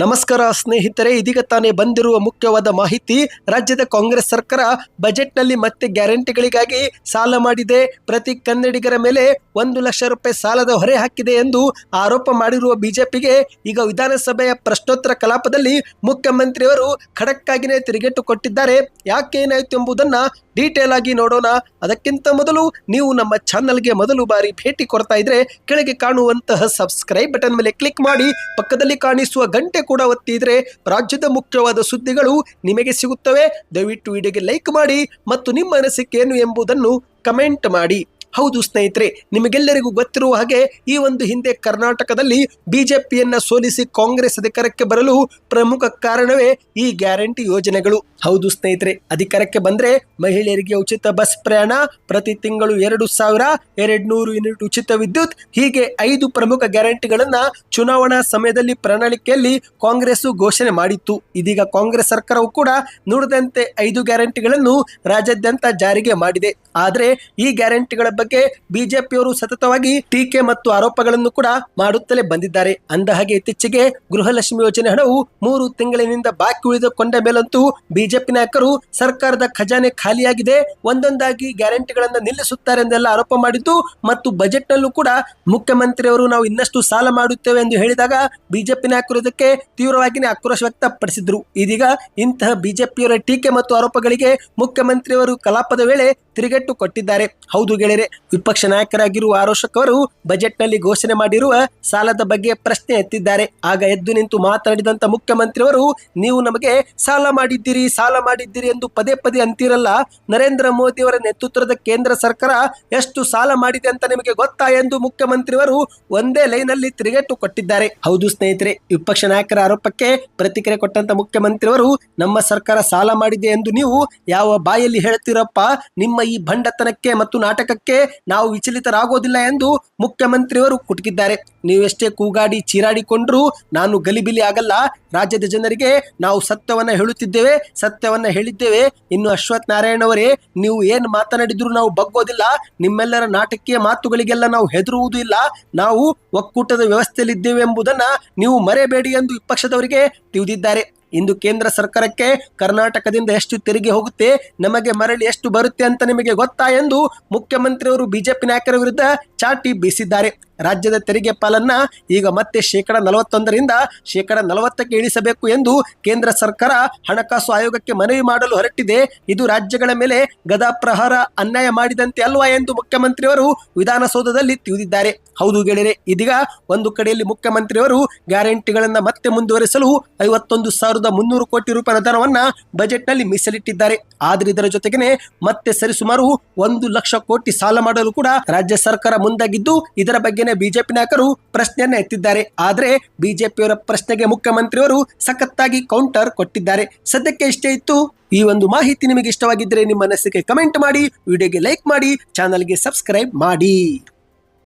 ನಮಸ್ಕಾರ ಸ್ನೇಹಿತರೆ, ಇದೀಗ ತಾನೇ ಬಂದಿರುವ ಮುಖ್ಯವಾದ ಮಾಹಿತಿ, ರಾಜ್ಯದ ಕಾಂಗ್ರೆಸ್ ಸರ್ಕಾರ ಬಜೆಟ್ನಲ್ಲಿ ಮತ್ತೆ ಗ್ಯಾರಂಟಿಗಳಿಗಾಗಿ ಸಾಲ ಮಾಡಿದೆ. ಪ್ರತಿ ಕನ್ನಡಿಗರ ಮೇಲೆ ಒಂದು ಲಕ್ಷ ರೂಪಾಯಿ ಸಾಲದ ಹೊರೆ ಹಾಕಿದೆ ಎಂದು ಆರೋಪ ಮಾಡಿರುವ ಬಿಜೆಪಿಗೆ ಈಗ ವಿಧಾನಸಭೆಯ ಪ್ರಶ್ನೋತ್ತರ ಕಲಾಪದಲ್ಲಿ ಮುಖ್ಯಮಂತ್ರಿಯವರು ಖಡಕ್ಕಾಗಿನೇ ತಿರುಗೇಟು ಕೊಟ್ಟಿದ್ದಾರೆ ಯಾಕೆ ಏನಾಯಿತು ಎಂಬುದನ್ನ ಡೀಟೇಲ್ ಆಗಿ ನೋಡೋಣ. ಅದಕ್ಕಿಂತ ಮೊದಲು ನೀವು ನಮ್ಮ ಚಾನಲ್ಗೆ ಮೊದಲು ಬಾರಿ ಭೇಟಿ ಕೊಡ್ತಾ ಇದ್ರೆ ಕೆಳಗೆ ಕಾಣುವಂತಹ ಸಬ್ಸ್ಕ್ರೈಬ್ ಬಟನ್ ಮೇಲೆ ಕ್ಲಿಕ್ ಮಾಡಿ, ಪಕ್ಕದಲ್ಲಿ ಕಾಣಿಸುವ ಗಂಟೆ ಕೂಡ ಒತ್ತಿದ್ರೆ ರಾಜ್ಯದ ಮುಖ್ಯವಾದ ಸುದ್ದಿಗಳು ನಿಮಗೆ ಸಿಗುತ್ತವೆ. ದಯವಿಟ್ಟು ವಿಡಿಯೋಗೆ ಲೈಕ್ ಮಾಡಿ ಮತ್ತು ನಿಮ್ಮ ಅನಿಸಿಕೆ ಏನು ಎಂಬುದನ್ನು ಕಮೆಂಟ್ ಮಾಡಿ. ಹೌದು ಸ್ನೇಹಿತರೆ, ನಿಮಗೆಲ್ಲರಿಗೂ ಗೊತ್ತಿರುವ ಹಾಗೆ ಈ ಒಂದು ಹಿಂದೆ ಕರ್ನಾಟಕದಲ್ಲಿ ಬಿಜೆಪಿಯನ್ನ ಸೋಲಿಸಿ ಕಾಂಗ್ರೆಸ್ ಅಧಿಕಾರಕ್ಕೆ ಬರಲು ಪ್ರಮುಖ ಕಾರಣವೇ ಈ ಗ್ಯಾರಂಟಿ ಯೋಜನೆಗಳು. ಹೌದು ಸ್ನೇಹಿತರೆ, ಅಧಿಕಾರಕ್ಕೆ ಬಂದ್ರೆ ಮಹಿಳೆಯರಿಗೆ ಉಚಿತ ಬಸ್ ಪ್ರಯಾಣ, ಪ್ರತಿ ತಿಂಗಳು ಎರಡು ಸಾವಿರ ಎರಡ್ ನೂರು ಯೂನಿಟ್ ಉಚಿತ ವಿದ್ಯುತ್, ಹೀಗೆ ಐದು ಪ್ರಮುಖ ಗ್ಯಾರಂಟಿಗಳನ್ನ ಚುನಾವಣಾ ಸಮಯದಲ್ಲಿ ಪ್ರಣಾಳಿಕೆಯಲ್ಲಿ ಕಾಂಗ್ರೆಸ್ ಘೋಷಣೆ ಮಾಡಿತ್ತು. ಇದೀಗ ಕಾಂಗ್ರೆಸ್ ಸರ್ಕಾರವು ಕೂಡ ನುಡಿದಂತೆ ಐದು ಗ್ಯಾರಂಟಿಗಳನ್ನು ರಾಜ್ಯಾದ್ಯಂತ ಜಾರಿಗೆ ಮಾಡಿದೆ. ಆದರೆ ಈ ಗ್ಯಾರಂಟಿಗಳ ಬಗ್ಗೆ ಬಿಜೆಪಿಯವರು ಸತತವಾಗಿ ಟೀಕೆ ಮತ್ತು ಆರೋಪಗಳನ್ನು ಕೂಡ ಮಾಡುತ್ತಲೇ ಬಂದಿದ್ದಾರೆ. ಅಂದ ಹಾಗೆ ಇತ್ತೀಚೆಗೆ ಗೃಹಲಕ್ಷ್ಮಿ ಯೋಜನೆ ಹಣವು ಮೂರು ತಿಂಗಳಿನಿಂದ ಬಾಕಿ ಉಳಿದುಕೊಂಡ ಮೇಲಂತೂ ಬಿಜೆಪಿ ನಾಯಕರು ಸರ್ಕಾರದ ಖಜಾನೆ ಖಾಲಿಯಾಗಿದೆ. ಒಂದೊಂದಾಗಿ ಗ್ಯಾರಂಟಿಗಳನ್ನು ನಿಲ್ಲಿಸುತ್ತಾರೆ ಎಂದೆಲ್ಲ ಆರೋಪ ಮಾಡಿದ್ದು ಮತ್ತು ಬಜೆಟ್ ನಲ್ಲೂ ಕೂಡ ಮುಖ್ಯಮಂತ್ರಿಯವರು ನಾವು ಇನ್ನಷ್ಟು ಸಾಲ ಮಾಡುತ್ತೇವೆ ಎಂದು ಹೇಳಿದಾಗ ಬಿಜೆಪಿ ನಾಯಕರು ಇದಕ್ಕೆ ತೀವ್ರವಾಗಿನೇ ಆಕ್ರೋಶ ವ್ಯಕ್ತಪಡಿಸಿದ್ರು. ಇದೀಗ ಇಂತಹ ಬಿಜೆಪಿಯವರ ಟೀಕೆ ಮತ್ತು ಆರೋಪಗಳಿಗೆ ಮುಖ್ಯಮಂತ್ರಿಯವರು ಕಲಾಪದ ವೇಳೆ ತಿರುಗೇಟು ಕೊಟ್ಟಿದ್ದಾರೆ. ಹೌದು ಗೆಳೆಯರೆ, ವಿಪಕ್ಷ ನಾಯಕರಾಗಿರುವ ಆರೋಶಕ್ ಅವರು ಬಜೆಟ್ನಲ್ಲಿ ಘೋಷಣೆ ಮಾಡಿರುವ ಸಾಲದ ಬಗ್ಗೆ ಪ್ರಶ್ನೆ ಎತ್ತಿದ್ದಾರೆ. ಆಗ ಎದ್ದು ನಿಂತು ಮಾತನಾಡಿದಂತ ಮುಖ್ಯಮಂತ್ರಿಯವರು, ನೀವು ನಮಗೆ ಸಾಲ ಮಾಡಿದ್ದೀರಿ ಸಾಲ ಮಾಡಿದ್ದೀರಿ ಎಂದು ಪದೇ ಪದೇ ಅಂತಿರಲ್ಲ. ನರೇಂದ್ರ ಮೋದಿ ಅವರ ನೇತೃತ್ವದ ಕೇಂದ್ರ ಸರ್ಕಾರ ಎಷ್ಟು ಸಾಲ ಮಾಡಿದೆ ಅಂತ ನಿಮಗೆ ಗೊತ್ತಾ? ಎಂದು ಮುಖ್ಯಮಂತ್ರಿಯವರು ಒಂದೇ ಲೈನಲ್ಲಿ ತಿರುಗೇಟು ಕೊಟ್ಟಿದ್ದಾರೆ. ಹೌದು ಸ್ನೇಹಿತರೆ, ವಿಪಕ್ಷ ನಾಯಕರ ಆರೋಪಕ್ಕೆ ಪ್ರತಿಕ್ರಿಯೆ ಕೊಟ್ಟಂತ ಮುಖ್ಯಮಂತ್ರಿಯವರು, ನಮ್ಮ ಸರ್ಕಾರ ಸಾಲ ಮಾಡಿದೆ ಎಂದು ನೀವು ಯಾವ ಬಾಯಲ್ಲಿ ಹೇಳ್ತೀರಪ್ಪ? ನಿಮ್ಮ ಈ ಭಂಡತನಕ್ಕೆ ಮತ್ತು ನಾಟಕಕ್ಕೆ ನಾವು ವಿಚಲಿತರಾಗೋದಿಲ್ಲ ಎಂದು ಮುಖ್ಯಮಂತ್ರಿಯವರು ಕುಟುಕಿದ್ದಾರೆ. ನೀವೆಷ್ಟೇ ಕೂಗಾಡಿ, ಚೀರಾಡಿಕೊಂಡ್ರು ನಾನು ಗಲಿಬಿಲಿ ಆಗಲ್ಲ. ರಾಜ್ಯದ ಜನರಿಗೆ ನಾವು ಸತ್ಯವನ್ನ ಹೇಳುತ್ತಿದ್ದೇವೆ, ಸತ್ಯವನ್ನ ಹೇಳಿದ್ದೇವೆ. ಇನ್ನು ಅಶ್ವಥ್ ನಾರಾಯಣ ಅವರೇ, ನೀವು ಏನು ಮಾತನಾಡಿದ್ರು ನಾವು ಬಗ್ಗೋದಿಲ್ಲ. ನಿಮ್ಮೆಲ್ಲರ ನಾಟಕೀಯ ಮಾತುಗಳಿಗೆಲ್ಲ ನಾವು ಹೆದರುವುದೂ ಇಲ್ಲ. ನಾವು ಒಕ್ಕೂಟದ ವ್ಯವಸ್ಥೆಯಲ್ಲಿದ್ದೇವೆ ಎಂಬುದನ್ನ ನೀವು ಮರೆಯಬೇಡಿ ಎಂದು ವಿಪಕ್ಷದವರಿಗೆ ತಿಳಿದಿದ್ದಾರೆ. ಇಂದು ಕೇಂದ್ರ ಸರ್ಕಾರಕ್ಕೆ ಕರ್ನಾಟಕದಿಂದ ಎಷ್ಟು ತೆರಿಗೆ ಹೋಗುತ್ತೆ, ನಮಗೆ ಮರಳಿ ಎಷ್ಟು ಬರುತ್ತೆ ಅಂತ ನಿಮಗೆ ಗೊತ್ತಾ ಎಂದು ಮುಖ್ಯಮಂತ್ರಿಯವರು ಬಿಜೆಪಿ ನಾಯಕರ ವಿರುದ್ಧ ಚಾಟಿ ಬೀಸಿದ್ದಾರೆ. ರಾಜ್ಯದ ತೆರಿಗೆ ಪಾಲನ್ನ ಈಗ ಮತ್ತೆ ಶೇಕಡ ನಲವತ್ತೊಂದರಿಂದ ಶೇಕಡ ನಲವತ್ತಕ್ಕೆ ಇಳಿಸಬೇಕು ಎಂದು ಕೇಂದ್ರ ಸರ್ಕಾರ ಹಣಕಾಸು ಆಯೋಗಕ್ಕೆ ಮನವಿ ಮಾಡಲು ಹೊರಟಿದೆ. ಇದು ರಾಜ್ಯಗಳ ಮೇಲೆ ಗದಾ ಪ್ರಹಾರ ಅನ್ಯಾಯ ಮಾಡಿದಂತೆ ಅಲ್ವಾ ಎಂದು ಮುಖ್ಯಮಂತ್ರಿಯವರು ವಿಧಾನಸೌಧದಲ್ಲಿ ತಿಳಿದಿದ್ದಾರೆ. ಹೌದು ಗೆಳೆಯರೆ, ಇದೀಗ ಒಂದು ಕಡೆಯಲ್ಲಿ ಮುಖ್ಯಮಂತ್ರಿಯವರು ಗ್ಯಾರಂಟಿಗಳನ್ನ ಮತ್ತೆ ಮುಂದುವರಿಸಲು ಐವತ್ತೊಂದು ಸಾವಿರದ ಮುನ್ನೂರು ಕೋಟಿ ರೂಪಾಯಿ ಬಜೆಟ್ ಬಜೆಟ್ನಲ್ಲಿ ಮೀಸಲಿಟ್ಟಿದ್ದಾರೆ. ಆದರೆ ಇದರ ಜೊತೆಗೆ ಮತ್ತೆ ಸರಿಸುಮಾರು ಒಂದು ಲಕ್ಷ ಕೋಟಿ ಸಾಲ ಮಾಡಲು ಕೂಡ ರಾಜ್ಯ ಸರ್ಕಾರ ಮುಂದಾಗಿದ್ದು ಇದರ ಬಗ್ಗೆನೇ ಬಿಜೆಪಿ ನಾಯಕರು ಪ್ರಶ್ನೆಯನ್ನ ಎತ್ತಿದ್ದಾರೆ. ಆದ್ರೆ ಬಿಜೆಪಿಯವರ ಪ್ರಶ್ನೆಗೆ ಮುಖ್ಯಮಂತ್ರಿಯವರು ಸಖತ್ತಾಗಿ ಕೌಂಟರ್ ಕೊಟ್ಟಿದ್ದಾರೆ. ಸದ್ಯಕ್ಕೆ ಇಷ್ಟೇ ಇತ್ತು. ಈ ಒಂದು ಮಾಹಿತಿ ನಿಮಗೆ ಇಷ್ಟವಾಗಿದ್ದರೆ ನಿಮ್ಮ ಅನಿಸಿಕೆ ಕಮೆಂಟ್ ಮಾಡಿ ವಿಡಿಯೋಗೆ ಲೈಕ್ ಮಾಡಿ ಚಾನಲ್ಗೆ ಸಬ್ಸ್ಕ್ರೈಬ್ ಮಾಡಿ.